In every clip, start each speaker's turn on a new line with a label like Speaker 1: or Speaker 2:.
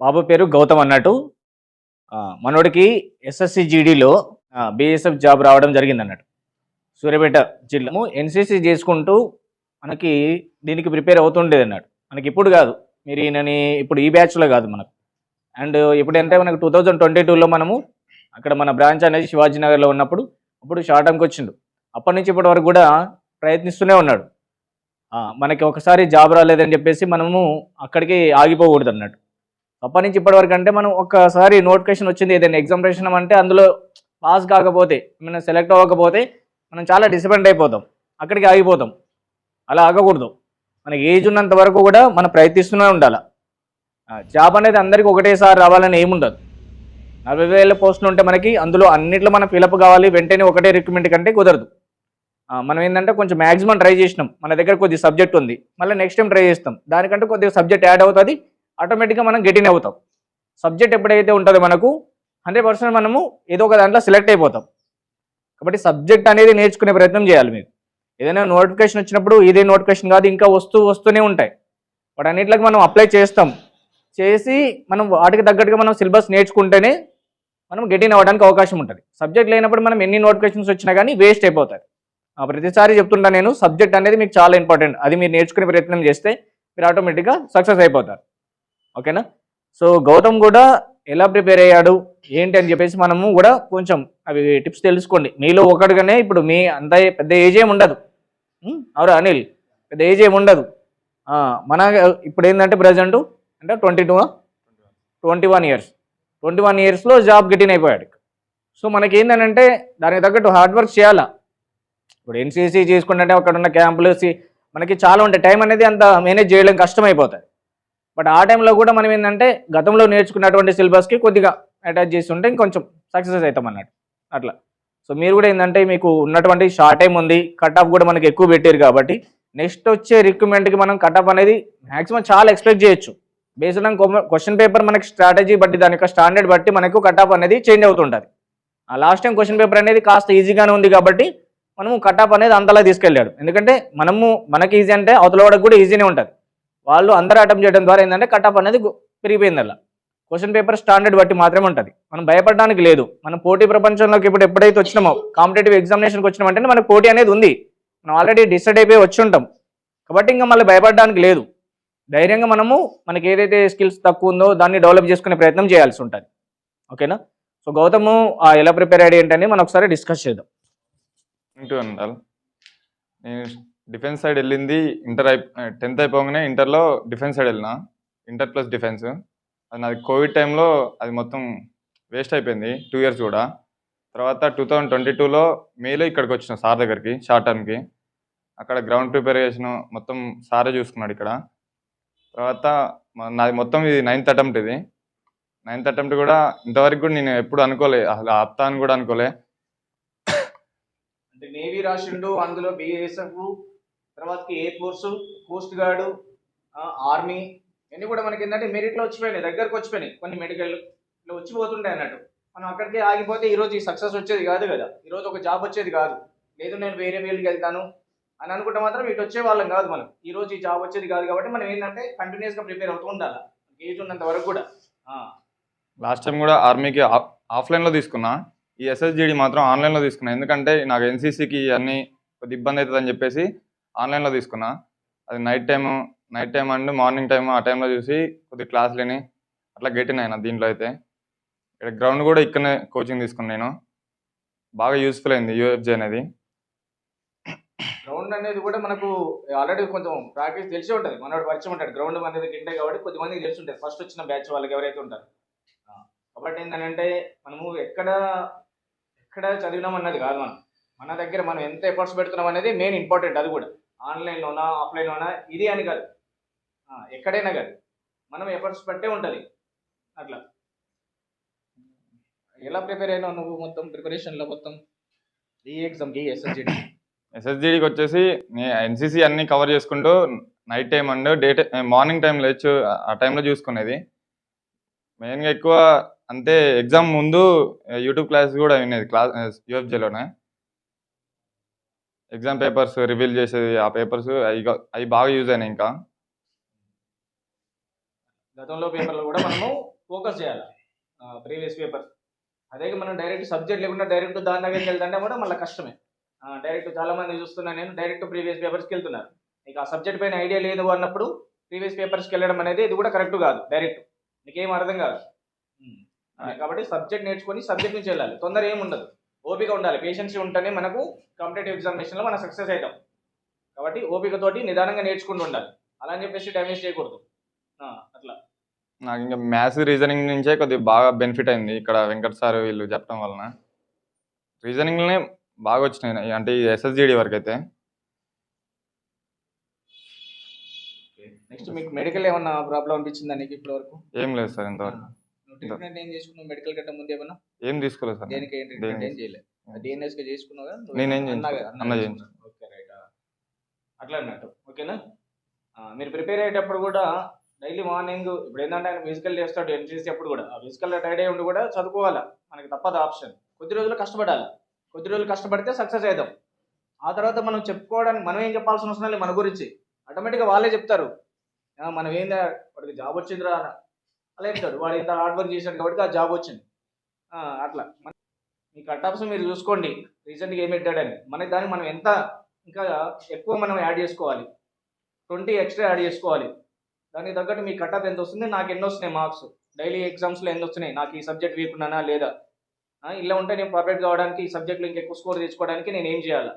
Speaker 1: బాబు పేరు గౌతమ్ అన్నట్టు. మనోడికి ఎస్ఎస్సి జీడీలో బిఎస్ఎఫ్ జాబ్ రావడం జరిగింది అన్నట్టు సూర్యాపేట జిల్లా ఎన్సీసీ చేసుకుంటూ మనకి దీనికి ప్రిపేర్ అవుతుండేది అన్నట్టు మనకి ఇప్పుడు కాదు. మీరు ఈయనని ఇప్పుడు ఈ బ్యాచ్లో కాదు మనకు. అండ్ ఇప్పుడంటే మనకు టూ థౌజండ్ ట్వంటీ టూలో మనము అక్కడ మన బ్రాంచ్ అనేది శివాజీనగర్లో ఉన్నప్పుడు అప్పుడు షార్ట్ టర్మ్కి వచ్చిండు. అప్పటి నుంచి ఇప్పటి వరకు కూడా ప్రయత్నిస్తూనే ఉన్నాడు. మనకి ఒకసారి జాబ్ రాలేదని చెప్పేసి మనము అక్కడికి ఆగిపోకూడదు అన్నట్టు. అప్పటి నుంచి ఇప్పటి వరకు అంటే మనం ఒకసారి నోటిఫికేషన్ వచ్చింది ఏదైనా ఎగ్జామినేషన్ అంటే అందులో పాస్ కాకపోతే మనం సెలెక్ట్ అవ్వకపోతే మనం చాలా డిసప్పాయింట్ అయిపోతాం. అక్కడికి ఆగిపోతాం. అలా ఆగకూడదు. మనకి ఏజ్ ఉన్నంత వరకు కూడా మనం ప్రయత్నిస్తూనే ఉండాలి. జాబ్ అనేది అందరికీ ఒకటేసారి రావాలని ఏముండదు నలభై వేల పోస్టులు ఉంటే మనకి అందులో అన్నిట్లో మనం ఫిలప్ కావాలి వెంటనే ఒకటే రిక్రూట్మెంట్ కంటే కుదరదు. మనం ఏంటంటే కొంచెం మ్యాక్సిమం ట్రై చేసినాం. మన దగ్గర కొద్ది సబ్జెక్ట్ ఉంది. మళ్ళీ నెక్స్ట్ టైం ట్రై చేస్తాం. దానికంటే కొద్దిగా సబ్జెక్ట్ యాడ్ అవుతుంది. ఆటోమేటిక్గా మనం గెటిన్ అవుతాం. సబ్జెక్ట్ ఎప్పుడైతే ఉంటుందో మనకు హండ్రెడ్ పర్సెంట్ మనము ఏదో ఒక దాంట్లో సెలెక్ట్ అయిపోతాం. కాబట్టి సబ్జెక్ట్ అనేది నేర్చుకునే ప్రయత్నం చేయాలి మీరు. ఏదైనా నోటిఫికేషన్ వచ్చినప్పుడు ఇదే నోటిఫికేషన్ కాదు ఇంకా వస్తూ వస్తూనే ఉంటాయి. వాటి అన్నింటికి మనం అప్లై చేస్తాం. చేసి మనం వాటికి తగ్గట్టుగా మనం సిలబస్ నేర్చుకుంటేనే మనం గెటిన్ అవ్వడానికి అవకాశం ఉంటుంది. సబ్జెక్ట్ లేనప్పుడు మనం ఎన్ని నోటిఫికేషన్స్ వచ్చినా కానీ వేస్ట్ అయిపోతాయి. ప్రతిసారి చెప్తుంటా నేను సబ్జెక్ట్ అనేది మీకు చాలా ఇంపార్టెంట్ అది మీరు నేర్చుకునే ప్రయత్నం చేస్తే మీరు ఆటోమేటిక్గా సక్సెస్ అయిపోతారు. ఓకేనా? సో గౌతమ్ కూడా ఎలా ప్రిపేర్ అయ్యాడు ఏంటి అని చెప్పేసి మనము కూడా కొంచెం అవి టిప్స్ తెలుసుకోండి. మీలో ఒకటిగానే ఇప్పుడు మీ అంత పెద్ద ఏజ్ ఏమి ఉండదు. ఉం? అవురా అనిల్? పెద్ద ఏజ్ ఏమి ఉండదు. మన ఇప్పుడు ఏంటంటే ప్రజెంట్ అంటే twenty two twenty one years twenty one ఇయర్స్లో జాబ్ గెటిన్ అయిపోయాడు. సో మనకి ఏంటంటే దానికి తగ్గట్టు హార్డ్ వర్క్ చేయాలా? ఇప్పుడు ఎన్సీసీ చేసుకుంటే అక్కడ ఉన్న క్యాంపులు మనకి చాలా ఉంటాయి. టైం అనేది అంత మేనేజ్ చేయడం కష్టం బట్ ఆ టైంలో కూడా మనం ఏంటంటే గతంలో నేర్చుకున్నటువంటి సిలబస్కి కొద్దిగా అటాచ్ చేసి ఉంటే ఇంకొంచెం సక్సెస్ అవుతాం అన్నట్టు. అట్లా. సో మీరు కూడా ఏంటంటే మీకు ఉన్నటువంటి షార్ట్ టైం ఉంది. కట్ ఆఫ్ కూడా మనకి ఎక్కువ పెట్టారు కాబట్టి నెక్స్ట్ వచ్చే రిక్రూట్మెంట్కి మనం కట్ ఆఫ్ అనేది మ్యాక్సిమం చాలా ఎక్స్పెక్ట్ చేయొచ్చు. బేస్డ్ ఆన్ క్వశ్చన్ పేపర్ మనకి స్ట్రాటజీ బట్టి దాని యొక్క స్టాండర్డ్ బట్టి మనకు కట్ ఆఫ్ అనేది చేంజ్ అవుతుంటుంది. ఆ లాస్ట్ టైం క్వశ్చన్ పేపర్ అనేది కాస్త ఈజీగానే ఉంది కాబట్టి మనము కటాప్ అనేది అంతలా తీసుకెళ్ళాడు. ఎందుకంటే మనము మనకి ఈజీ అంటే అవతల వాడికి కూడా ఈజీనే ఉంటుంది. వాళ్ళు అందరూ అటెంప్ట్ చేయడం ద్వారా ఏంటంటే కటాప్ అనేది పెరిగిపోయింది అలా. క్వశ్చన్ పేపర్ స్టాండర్డ్ బట్టి మాత్రమే ఉంటుంది. మనం భయపడడానికి లేదు. మనం పోటీ ప్రపంచంలోకి ఇప్పుడు ఎప్పుడైతే వచ్చినామో కాంపిటేటివ్ ఎగ్జామినేషన్కి వచ్చినామంటే మనకు పోటీ అనేది ఉంది. మనం ఆల్రెడీ డిసైడ్ అయిపోయి వచ్చి ఉంటాం. కాబట్టి ఇంకా మళ్ళీ భయపడడానికి లేదు. ధైర్యంగా మనము మనకి ఏదైతే స్కిల్స్ తక్కువ ఉందో దాన్ని డెవలప్ చేసుకునే ప్రయత్నం చేయాల్సి ఉంటుంది. ఓకేనా సో గౌతమ్ ఆ, ఎలా ప్రిపేర్ అయ్యాడు ఏంటని మనం ఒకసారి డిస్కస్ చేద్దాం.
Speaker 2: ఇంటూ ఉండాలి నేను డిఫెన్స్ సైడ్ వెళ్ళింది ఇంటర్ అయి టెన్త్ అయిపోగానే ఇంటర్లో డిఫెన్స్ సైడ్ వెళ్ళిన. Inter plus defence. అది నాది కోవిడ్ టైంలో అది మొత్తం వేస్ట్ అయిపోయింది టూ ఇయర్స్ కూడా. తర్వాత టూ థౌజండ్ ట్వంటీ టూలో మేలో ఇక్కడికి వచ్చిన సార్ దగ్గరికి షార్ట్ టర్మ్కి. అక్కడ గ్రౌండ్ ప్రిపరేషన్ మొత్తం సారే చూసుకున్నాడు ఇక్కడ. తర్వాత నాది మొత్తం ఇది నైన్త్ అటెంప్ట్ ఇది. నైన్త్ అటెంప్ట్ కూడా ఇంతవరకు కూడా నేను ఎప్పుడు అనుకోలే అసలు ఆప్తా అని కూడా అనుకోలే.
Speaker 1: రాసిండు అందులో బిఎస్ఎఫ్ తర్వాత air force coast guard army ఇవన్నీ కూడా మనకి ఏంటంటే మెరిట్లో వచ్చిపోయినాయి దగ్గరకు వచ్చిపోయినాయి కొన్ని మెడికల్ ఇట్లా వచ్చిపోతుంటాయి అన్నట్టు. మనం అక్కడికి ఆగిపోతే ఈ రోజు ఈ సక్సెస్ వచ్చేది కాదు కదా. ఈరోజు ఒక జాబ్ వచ్చేది కాదు. లేదు నేను వేరే వేలుకి వెళ్తాను అని అనుకుంటే మాత్రం ఇటు వచ్చే వాళ్ళం కాదు మనం. ఈరోజు ఈ జాబ్ వచ్చేది కాదు కాబట్టి మనం ఏంటంటే కంటిన్యూస్గా ప్రిపేర్ అవుతూ ఉండాలి. ఏజ్ ఉన్నంత వరకు కూడా.
Speaker 2: లాస్ట్ టైం కూడా ఆర్మీకి ఆఫ్లైన్లో తీసుకున్నా. ఈ ఎస్ఎస్జిడి మాత్రం ఆన్లైన్లో తీసుకున్నా. ఎందుకంటే నాకు ఎన్సీసీకి అన్ని కొద్ది ఇబ్బంది అవుతుందని చెప్పేసి ఆన్లైన్లో తీసుకున్నా. అది night time night time and morning time ఆ టైంలో చూసి కొద్ది క్లాసులని అట్లా గెటిన్ అయినా దీంట్లో అయితే. ఇక్కడ గ్రౌండ్ కూడా ఇక్కడనే కోచింగ్ తీసుకున్నా నేను. బాగా యూస్ఫుల్ అయింది యూఎఫ్జే అనేది.
Speaker 1: గ్రౌండ్ అనేది కూడా మనకు ఆల్రెడీ కొంచెం ప్రాక్టీస్ తెలిసి ఉంటుంది. మనోడు పరిచయం ఉంటాడు. గ్రౌండ్ అనేది గింటే కాబట్టి కొద్దిమందికి తెలిసి ఉంటుంది ఫస్ట్ వచ్చిన బ్యాచ్ వాళ్ళకి ఎవరైతే ఉంటారు. కాబట్టి ఏంటంటే మనము ఎక్కడ ఎక్కడ చదివినాం అన్నది కాదు మనం. మన దగ్గర మనం ఎంత ఎఫర్ట్స్ పెడుతున్నాం అనేది మెయిన్ ఇంపార్టెంట్ అది కూడా. ఆన్లైన్లోనా ఆఫ్లైన్లోనా ఇది అని కాదు. ఎక్కడైనా కాదు. మనం ఎఫర్ట్స్ పెట్టే ఉంటుంది. అట్లా. ఎలా ప్రిపేర్ అయినావు నువ్వు మొత్తం ప్రిపరేషన్లో మొత్తం? ఈ ఎగ్జామ్కి ఎస్ఎస్జిడి
Speaker 2: ఎస్ఎస్జిడికి వచ్చేసి ఎన్సీసీ అన్ని కవర్ చేసుకుంటూ night time and day morning time లేచు ఆ టైంలో చూసుకునేది. మెయిన్గా ఎక్కువ అంతే ఎగ్జామ్ ముందు యూట్యూబ్ క్లాస్ కూడా వినేది క్లాస్ యూఎఫ్జేలోనే. ఎగ్జామ్ పేపర్స్ రివీల్ చేసేది ఆ పేపర్స్ అవి అవి బాగా యూజ్ అయినాయి ఇంకా.
Speaker 1: గతంలో పేపర్లో కూడా మనము ఫోకస్ చేయాలి. ప్రీవియస్ పేపర్ అదే మనం డైరెక్ట్ సబ్జెక్ట్ లేకుండా డైరెక్ట్ దాని దగ్గరికి వెళ్తుంటే కూడా మళ్ళీ కష్టమే. డైరెక్ట్ చాలా మంది చూస్తున్నాను నేను డైరెక్ట్ ప్రీవియస్ పేపర్స్కి వెళ్తున్నారు. నీకు ఆ సబ్జెక్ట్ పైన ఐడియా లేదు అన్నప్పుడు ప్రీవియస్ పేపర్స్కి వెళ్ళడం అనేది ఇది కూడా కరెక్ట్ కాదు డైరెక్ట్. నీకేం అర్థం కాదు. కాబట్టి సబ్జెక్ట్ నేర్చుకొని సబ్జెక్ట్ నుంచి వెళ్ళాలి. తొందర ఏమి ఉండదు. ఓపిక ఉండాలి. పేషెన్స్ ఉంటేనే మనకు కాంపిటేటివ్ ఎగ్జామినేషన్లో మనం సక్సెస్ అవుతాం. కాబట్టి ఓపికతోటి నిదానంగా నేర్చుకుంటూ ఉండాలి. అలా అని చెప్పేసి వేస్ట్ చేయకూడదు. అట్లా.
Speaker 2: నాకు ఇంకా మ్యాథ్స్ రీజనింగ్ నుంచే కొద్దిగా బాగా బెనిఫిట్ అయింది. ఇక్కడ వెంకట్ సార్ వీళ్ళు చెప్పడం వలన. రీజనింగ్లోనే బాగా వచ్చినాయి. అంటే ఈ ఎస్ఎస్జిడి వరకు అయితే.
Speaker 1: నెక్స్ట్ మీకు మెడికల్ ఏమన్నా ప్రాబ్లం అనిపించిందా నీకు ఇప్పటి వరకు
Speaker 2: ఏం లేదు సార్ ఇంతవరకు.
Speaker 1: ట్రీట్మెంట్ ఏం చేసుకున్నావు? మెడికల్ కట్ట ముందు ఏమన్నా?
Speaker 2: ఏం తీసుకోలేదు సార్
Speaker 1: దేనికి ఏం ట్రీట్మెంట్ ఏం? చేయలేదు డిఎన్ఎస్గా చేసుకున్నావు కదా?
Speaker 2: నేనేం
Speaker 1: అన్నా. ఓకే రైట్ అట్లా అన్నట్టు. ఓకేనా మీరు ప్రిపేర్ అయ్యేటప్పుడు కూడా డైలీ మార్నింగ్ ఇప్పుడు ఏంటంటే ఆయన ఫిజికల్ చేస్తాడు ఎన్సీసీ అప్పుడు కూడా. ఆ ఫిజికల్ టైడ్ అయి ఉండి కూడా చదువుకోవాలా? మనకి తప్పదు ఆప్షన్ కొద్ది రోజులు కష్టపడాలి. కొద్ది రోజులు కష్టపడితే సక్సెస్ అవుతాం ఆ తర్వాత మనం చెప్పుకోవడానికి మనం ఏం చెప్పాల్సిన అవసరం లేదు మన గురించి. ఆటోమేటిక్గా వాళ్ళే చెప్తారు. మనం ఏందా వాడికి జాబ్ వచ్చిందిరా. అలా చెప్తాడు వాడు ఇంత హార్డ్ వర్క్ చేశాడు కాబట్టి ఆ జాబ్ వచ్చింది. అట్లా. మీ కట్ మీరు చూసుకోండి. రీసెంట్గా ఏం పెట్టాడని మనకి దానికి మనం ఎంత ఇంకా ఎక్కువ మనం యాడ్ చేసుకోవాలి. ట్వంటీ ఎక్స్ట్రా యాడ్ చేసుకోవాలి. దానికి తగ్గట్టు మీ కట్ ఎంత వస్తుంది? నాకు ఎన్ని వస్తున్నాయి మార్క్స్ డైలీ ఎగ్జామ్స్లో ఎన్ని వస్తున్నాయి? నాకు ఈ సబ్జెక్ట్ వీక్ ఉన్నానా లేదా? ఇలా ఉంటే నేను పర్ఫెక్ట్ కావడానికి ఈ సబ్జెక్ట్లో ఇంకెక్కువ స్కోర్ తెచ్చుకోవడానికి నేను ఏం చేయాలి?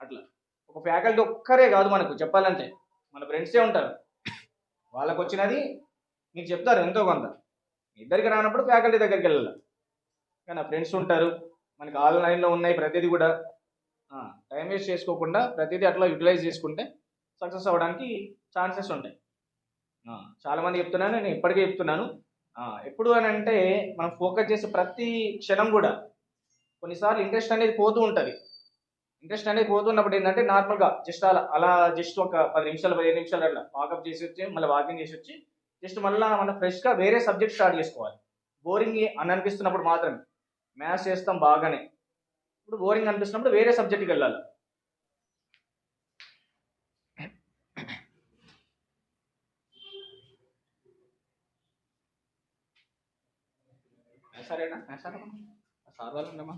Speaker 1: అట్లా. ఒక ఫ్యాకల్టీ ఒక్కరే కాదు మనకు చెప్పాలంటే. మన ఫ్రెండ్సే ఉంటారు. వాళ్ళకు వచ్చినది మీకు చెప్తారు ఎంతో కొంత. ఇద్దరికి రానప్పుడు ఫ్యాకల్టీ దగ్గరికి వెళ్ళాలి. కానీ ఫ్రెండ్స్ ఉంటారు. మనకి ఆన్లైన్లో ఉన్నాయి ప్రతిదీ కూడా. టైం వేస్ట్ చేసుకోకుండా ప్రతిదీ అట్లా యూటిలైజ్ చేసుకుంటే సక్సెస్ అవ్వడానికి ఛాన్సెస్ ఉంటాయి. చాలామంది చాలా మంది చెప్తున్నాను నేను ఇప్పటికే చెప్తున్నాను. ఎప్పుడు అని అంటే మనం ఫోకస్ చేసే ప్రతి క్షణం కూడా కొన్నిసార్లు ఇంట్రెస్ట్ అనేది పోతూ ఉంటుంది. ఇంట్రెస్ట్ అనేది పోతున్నప్పుడు ఏంటంటే నార్మల్గా జస్ట్ అలా అలా జస్ట్ ఒక పది నిమిషాలు పదిహేను నిమిషాలు అట్లా వాకప్ చేసి వచ్చి మళ్ళీ వాకింగ్ చేసి వచ్చి జస్ట్ మళ్ళీ మనం ఫ్రెష్గా వేరే సబ్జెక్ట్ స్టార్ట్ చేసుకోవాలి. బోరింగ్ అని అనిపిస్తున్నప్పుడు మాత్రమే. మ్యాథ్స్ చేస్తాం బాగానే. ఇప్పుడు బోరింగ్ అనిపిస్తున్నప్పుడు వేరే సబ్జెక్ట్కి వెళ్ళాలి. సరేనా? సార్ వాళ్ళు ఉండమ్మా